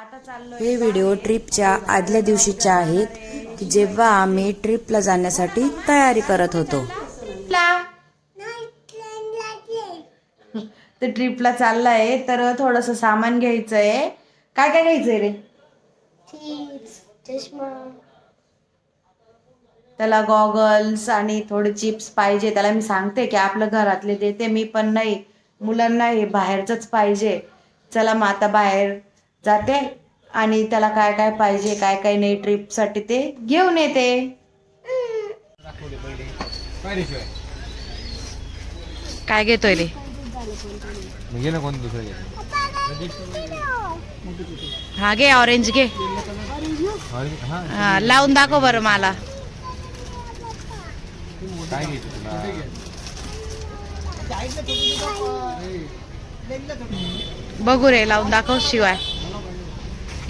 आता चाललोय हे व्हिडिओ ट्रिपच्या आदल्या दिवशीच्या आहेत की जेव्हा आम्ही ट्रिपला जाण्यासाठी तयारी करत होतो. तर ट्रिपला चाललाय तर थोडस सामान घ्यायचंय. काय काय घ्यायचंय रे? चष्मा. त्याला गॉगल्स आणि थोडे चिप्स पाहिजे. त्याला मी सांगते की आपलं घरातले देते मी पण नाही. मुलांना हे बाहेरचंच पाहिजे. चला मग आता बाहेर जाते आणि त्याला काय काय पाहिजे काय काय नाही ट्रिपसाठी ते घेऊन येते. काय घेतोय रे? मग घे ना कोणतं दुसरं घे हा घे ऑरेंज घे. लावून दाखव बरं मला. बघू रे लावून दाखव शिवाय.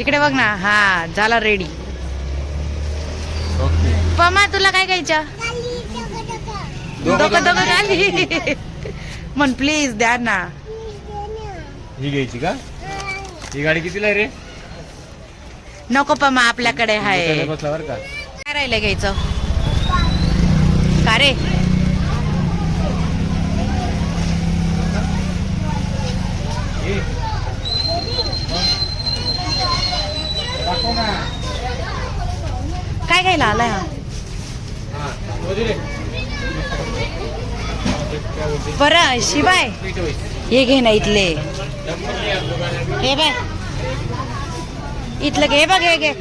तिकडे बघ ना. हा झाला रेडी पमा तुला काय घ्यायचं दोघं दोघं खाली म्हण प्लीज द्या ना. ही घ्यायची का? ही गाडी कितीला आहे रे? नको पमा आपल्याकडे का? काय राहिलं घ्यायचं? का रे हे. दाखव ना काय घ्यायला आलाय हा? बरं शिवाय. हे घे ना इथले. हे बाय इथलं घे बघ हे घे.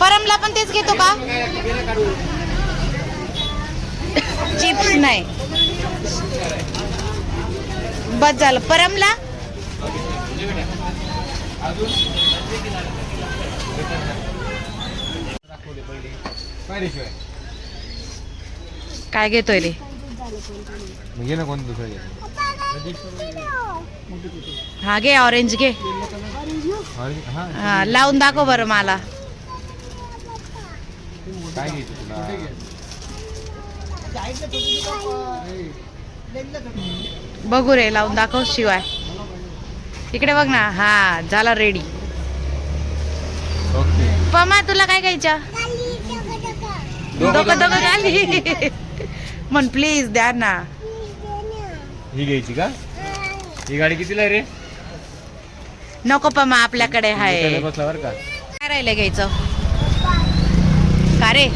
परमला पण तेच घेतो का? चिप्स नाही. बस झालं. परमला? दाखवले पहिले काय घेतोय रे? घे ना कोणतं दुसरं घे हा घे ऑरेंज घे. हा. हा, लावून दाखव बरं मला. काय घ्यायचं तुला? बघू रे लावून दाखव शिवाय. तिकडे बघ ना हा झाला रेडी पमा तुला काय घ्यायचं दोघं दोघं खाली म्हण प्लीज द्या ना. ही घ्यायची का? ही गाडी कितीला आहे रे? नको पमा आपल्याकडे का. काय राहिलं घ्यायचं? का रे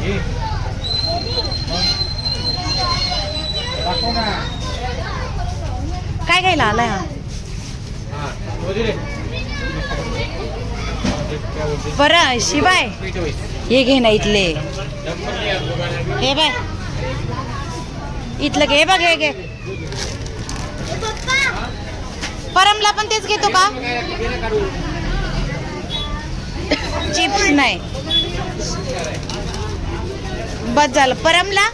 हे. दाखव ना काय घ्यायला आलाय हा? हा. काय बोलते? बरं शिवाय. हे घे ना इथले. हे बाय. इथलं घे बघ हे घे. परमला पण तेच घेतो का? चिप्स नाही. बस झालं. परमला?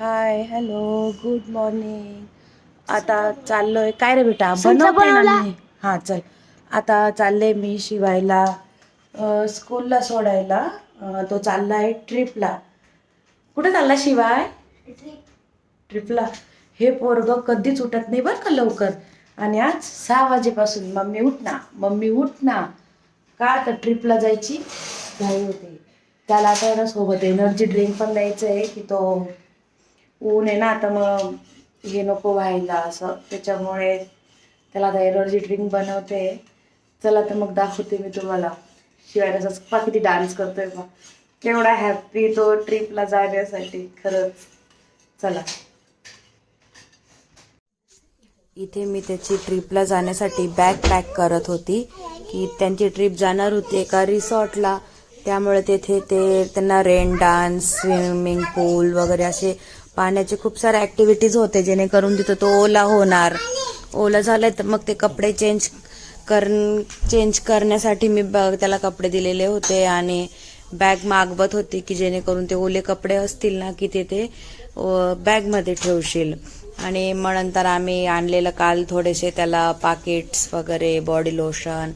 Hi hello good morning. आता चाललोय. काय रे बेटा? बनवते ना मी हा चल. आता चालले मी शिवायला स्कूलला सोडायला. तो चाललाय ट्रिपला कुठे चालला शिवाय? ट्रिपला हे पोरग कधीच उठत नाही बरं का लवकर. आणि आज सहा वाजेपासून मम्मी उठ ना मम्मी उठ ना का तर ट्रिपला जायची? घाई होती. त्याला आता आहे ना सोबत एनर्जी ड्रिंक पण द्यायचं आहे की तो ऊन आहे ना आता मग हे नको व्हायला असं. त्याच्यामुळे त्याला आता एनर्जी ड्रिंक बनवते. चला तर मग दाखवते मी तुम्हाला. शिवाय तसंच पा किती डान्स करतोय बा केवढा हॅप्पी तो ट्रिपला जाण्यासाठी. खरंच. चला. इथे मी त्याची ट्रिपला जाण्यासाठी बॅग पॅक करत होती. की त्यांची ट्रिप जाणार होती एका रिसॉर्टला त्यामुळे तेथे ते त्यांना रेन डान्स स्विमिंग पूल वगैरे असे पाण्याचे खूप सारे ॲक्टिव्हिटीज होते जेणेकरून तिथं तो ओला होणार. ओला झालं तर मग ते कपडे चेंज कर चेंज करण्यासाठी मी ब- त्याला कपडे दिलेले होते आणि बॅग मागवत होती की जेणेकरून ते ओले कपडे असतील ना की ते ते बॅगमध्ये ठेवशील. आणि मग नंतर आम्ही आणलेलं काल थोडेसे त्याला पाकिट्स वगैरे बॉडी लोशन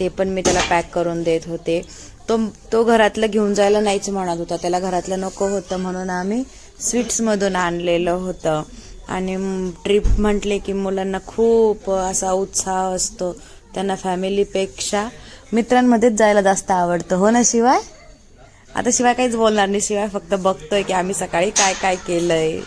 ते पण मी त्याला पॅक करून देत होते. तो तो घरातलं घेऊन जायला नाहीच म्हणत होता. त्याला घरातलं नको होतं म्हणून आम्ही स्वीट्समधून आणलेलं होतं. आणि ट्रिप म्हटले की मुलांना खूप असा उत्साह असतो. त्यांना फॅमिलीपेक्षा मित्रांमध्येच जायला जास्त आवडतं. हो ना शिवाय? आता शिवाय काहीच बोलणार नाही. शिवाय फक्त बघतोय की आम्ही सकाळी काय काय केलंय.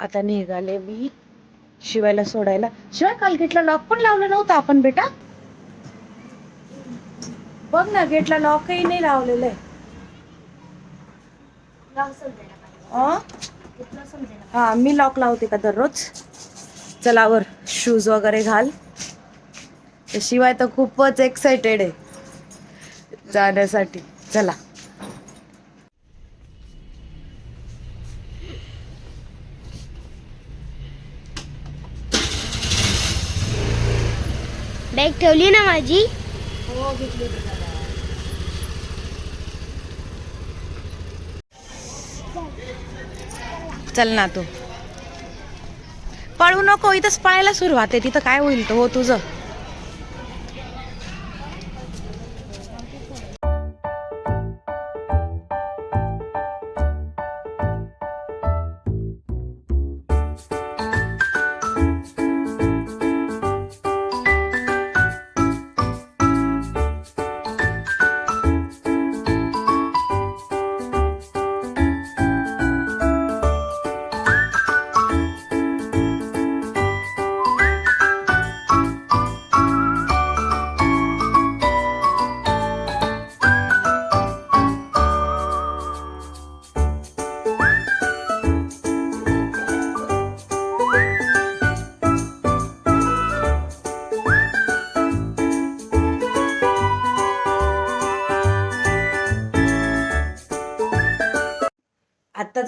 आता निघाले मी शिवायला सोडायला. शिवाय काल गेटला लॉक पण लावलं नव्हतं आपण बेटा. बघ ना गेटला लॉकही नाही लावलेलं आहे? हा मी लॉक लावते का दररोज? चलावर शूज वगैरे घाल. शिवाय तर खूपच एक्साइटेड आहे जाण्यासाठी. चला. बॅग ठेवली ना माझी? हो, चल ना तू. पळू नको इथंच पळायला सुरुवात आहे. तिथं काय होईल? तर हो तुझं.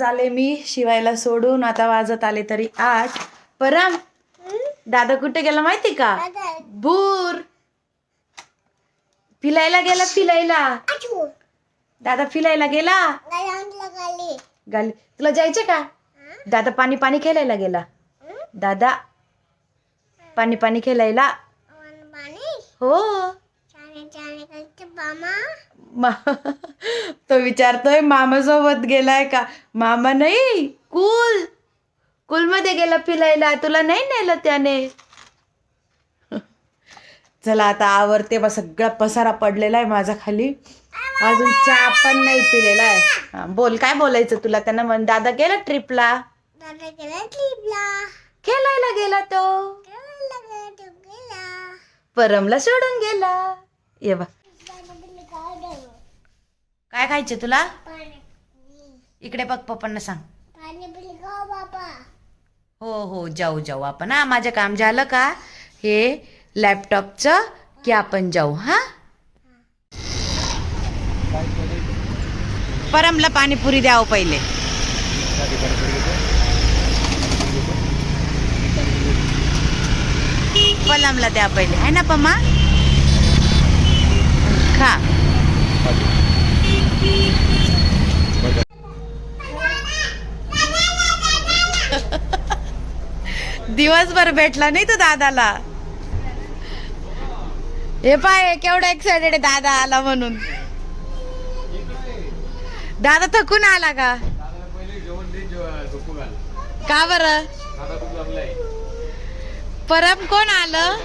आत्ताच आले मी शिवायला सोडून. आता वाजत आले तरी आठ. परम दादा कुठे गेला माहिती का? भूर. फिलायला गेला फिलायला. दादा फिलायला गेला? गाली. तुला जायचं का? दादा पाणी पाणी खेळायला गेला. दादा पाणी पाणी खेळायला. हो. तो विचारतोय मामा सोबत गेलाय का? मामा नाही कुल. कुलमध्ये गेला पिलायला तुला नाही नेलं त्याने? चला आता आवरते बा सगळा पसारा पडलेला आहे माझा खाली. अजून चहा पण नाही पिलेला आहे. बोल काय बोलायचं तुला? त्यांना म्हण दादा गेला ट्रिपला? दादा गेला ट्रिपला. खेळायला गेला तो? परमला सोडून गेला. ये बा काय खायचे तुला? इकडे बघ पप्पांना सांग. हो हो जाऊ जाऊ. आपण हा माझं काम झालं का? हे लॅपटॉपचं की आपण जाऊ हा? परमला पाणीपुरी द्यावं पहिले. पलमला द्या पहिले. आहे ना पम्मा? हां दिवसभर भेटला नाही तो दादाला हे पाय केवढा एक्सायटेड आहे दादा आला म्हणून दादा थकून आला का का बरं परम कोण आलं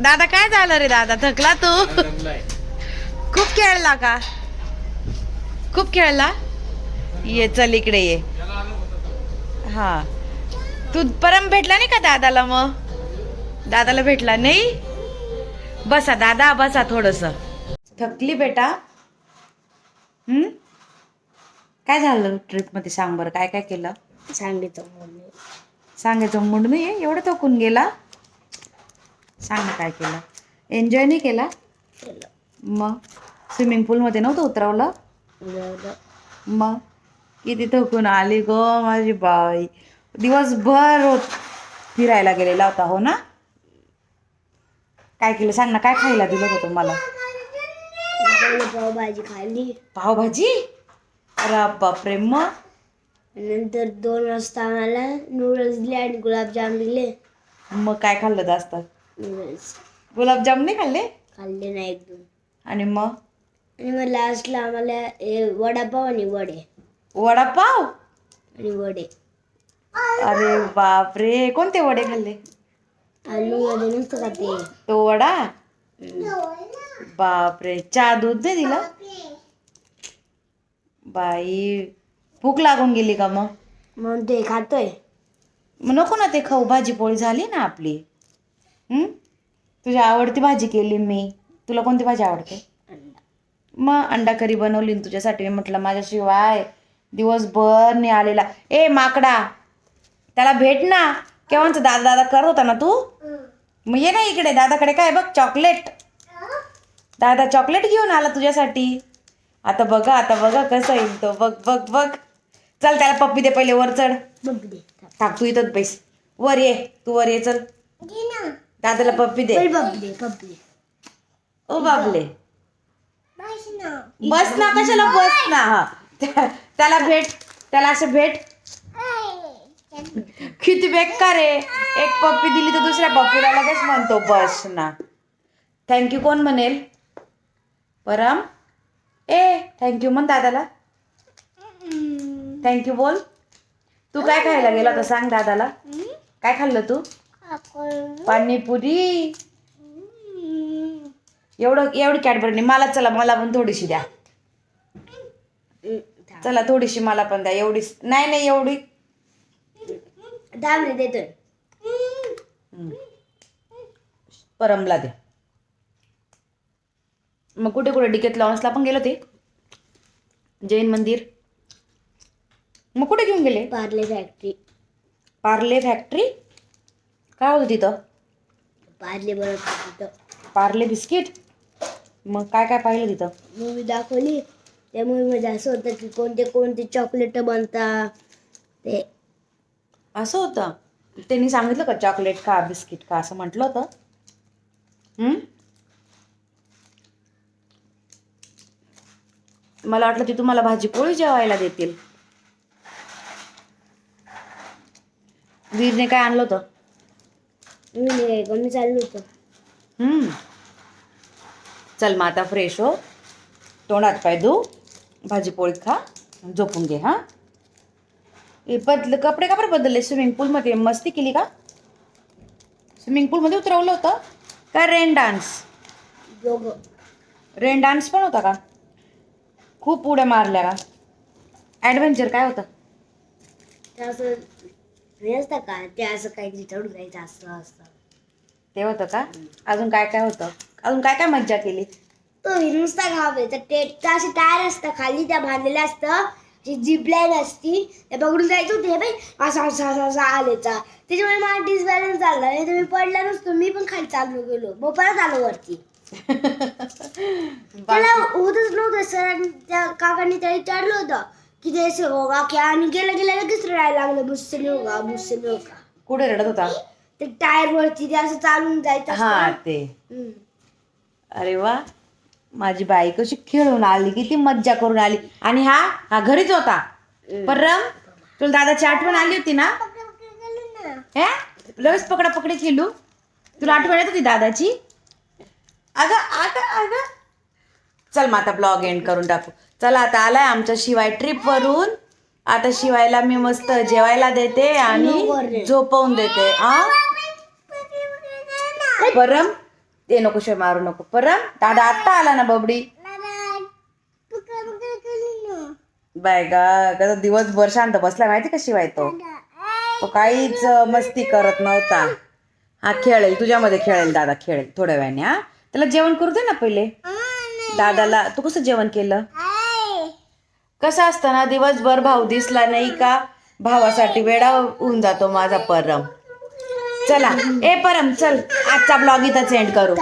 दादा काय झालं रे दादा? थकला तू? खूप खेळला का? खूप खेळला? ये चल इकडे ये. हा. तू परम भेटला नाही का दादाला मग? दादाला भेटला नाही? बसा दादा बसा थोडस. थकली बेटा. हम्म? काय झालं ट्रिपमध्ये सांग बरं? काय काय केलं? सांगितलं मूड नाही आहे एवढं थकून गेला? सांग ना काय केलं. एन्जॉय नाही केला? मग? स्विमिंग पूलमध्ये नव्हतं उतरवलं? मग? किती थकून आली ग माझी बाई. दिवसभर होत फिरायला गेलेला होता हो ना? काय केलं? सांग ना काय खायला दिलं होतं मला पावभाजी खाल्ली. पावभाजी? अरे बापरे मग? नंतर दोन वाजता आम्हाला नूडल्स दिले आणि गुलाबजाम दिले मग काय खाल्लं जास्त? गुलाबजाम नाही खाल्ले? खाल्ले नाही एक दोन आणि मग? आणि मग लास्टला आम्हाला हे वडापाव आणि वडे. वडापाव? आणि वडे. अरे बापरे कोणते वडे खाल्ले? आलू मध्ये नसतं का ते तो वडा बापरे चहा दूध नाही दिलं? बाई भूक लागून गेली का मग? म्हणून ते खातोय. मग नको ना ते खाऊ भाजी पोळी झाली ना आपली? तुझी आवडती भाजी केली मी. तुला कोणती भाजी आवडते? मग अंडा करी बनवली ना तुझ्यासाठी. मी म्हटलं माझ्याशिवाय दिवसभर नाही आलेला. ए माकडा त्याला भेट ना. केव्हाच दादा दादा करत होता ना तू? मग ये ना इकडे. दादाकडे काय बघ चॉकलेट. दादा चॉकलेट घेऊन आला तुझ्यासाठी. आता बघा आता बघा कसं येईल तो. बघ बघ बघ. चल त्याला पप्पी दे पहिले. वर चढ. टाक तू इथंच बैस. वर ये. तू वर ये चल. दादाला पप्पी दे. बबले बबले. ओ बाबले. बस ना. कशाला बस ना? हा. त्या- त्याला भेट त्याला असं भेट. किती बेकार आहे. एक पप्पी दिली तर दुसऱ्या पप्पीला लगेच म्हणतो बस ना. थँक्यू कोण म्हणेल? परम? ए थँक्यू म्हण दादाला. थँक्यू बोल. तू काय खायला गेला होता सांग दादाला. काय खाल्लं तू? पाणीपुरी? एवढं एवढी कॅडबरी नाही मला चला मला पण थोडीशी द्या. चला थोडीशी मला पण द्या. एवढी नाही नाही एवढी. दहा मिनिट देतोय परमला द्या मग कुठे कुठे? डिकेत लॉन्सला पण गेलो ते जैन मंदिर. मग कुठे घेऊन गेले? पार्ले फॅक्टरी. पार्ले फॅक्टरी? काय होतं तिथं? पार्ले बनवतात तिथं. पार्ले बिस्किट? मग काय काय पाहिलं तिथं? मूवी दाखवली. त्या मूवीमध्ये असं होतं की कोणते कोणते चॉकलेट बनतात. ते असं होतं? त्यांनी सांगितलं का चॉकलेट का बिस्किट का असं म्हटलं होतं? हं? मला वाटलं ते तुम्हाला भाजी पोळी जेवायला देतील. वीरने काय आणलं होतं? मी कमी चाललो होतं. चल मग आता फ्रेश हो. तोंडात पाय धू भाजी पोळी खा झोपून घे हां? बदल कपडे का बरं बदलले? स्विमिंग पूलमध्ये मस्ती केली का? स्विमिंग पूलमध्ये उतरवलं होतं? का रेन डान्स दोघं. रेन डान्स पण होता का? खूप उड्या मारल्या का? ॲडव्हेंचर काय होतं? हे असतं का? ते असं काहीतरी चढून जायचं असं असतं. ते होतं का? अजून काय काय होतं? अजून काय काय मज्जा केली? तो नुसता घाव आहे. तर ते ते असे टायर असतं खाली त्या बांधलेलं असतं. जी जीप लाईन असती. ते पकडून जायचं होते बाई. असं असं असं असं आलेचा त्याच्यामुळे मला डिसबॅलन्स झाला. नाही तर मी पडला नसतो. मी पण खाली चाललो गेलो. मग परत आलो वरती. त्याला होतच नव्हतं. सर त्या काकांनी त्याला विचारलं होतं. की ते असं होगा? क्या आणि गेलं गेलं लगेच रडायला लागलं. नाही होगा नाही होगा. कुठे रडत होता? ते टायर वरती ते असं चालून जायचं हा. ते. हम्म. अरे वा. माझी बाई कशी खेळून आली किती मज्जा करून आली. आणि हा हा घरीच होता. परम तुला दादाची आठवण आली होती ना? हे? लगेच पकडा पकडी खेळू तुला आठवण येत होती दादाची? अगं अगं अगं. चल मग आता ब्लॉग एंड करून टाकू. चला आता आलाय आमच्या शिवाय ट्रिपवरून आता शिवायला मी मस्त जेवायला देते आणि झोपवून देते. हा परम? ते नको शिवाय मारू नको. परम? दादा आत्ता आला ना बबडी? बाय गा कसा दिवसभर शांत बसला माहिती का शिवाय तो? तो काहीच मस्ती करत नव्हता. हा खेळेल. तुझ्यामध्ये खेळेल दादा खेळेल. थोड्या वेळाने हा. त्याला जेवण करू दे ना पहिले. दादाला तू कसं जेवण केलं? कसं असतं ना दिवसभर भाऊ दिसला नाही का? भावासाठी वेळा होऊन जातो माझा परम. चला ए परम चल आजचा ब्लॉग इथंच एंड करू.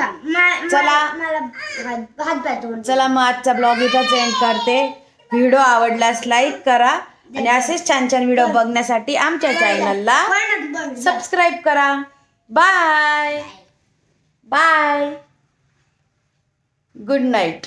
चला. चला मग आजचा ब्लॉग इथंच एंड करते. व्हिडिओ आवडल्यास लाईक करा आणि असेच छान छान व्हिडिओ बघण्यासाठी आमच्या चॅनलला सबस्क्राईब करा. Bye bye good night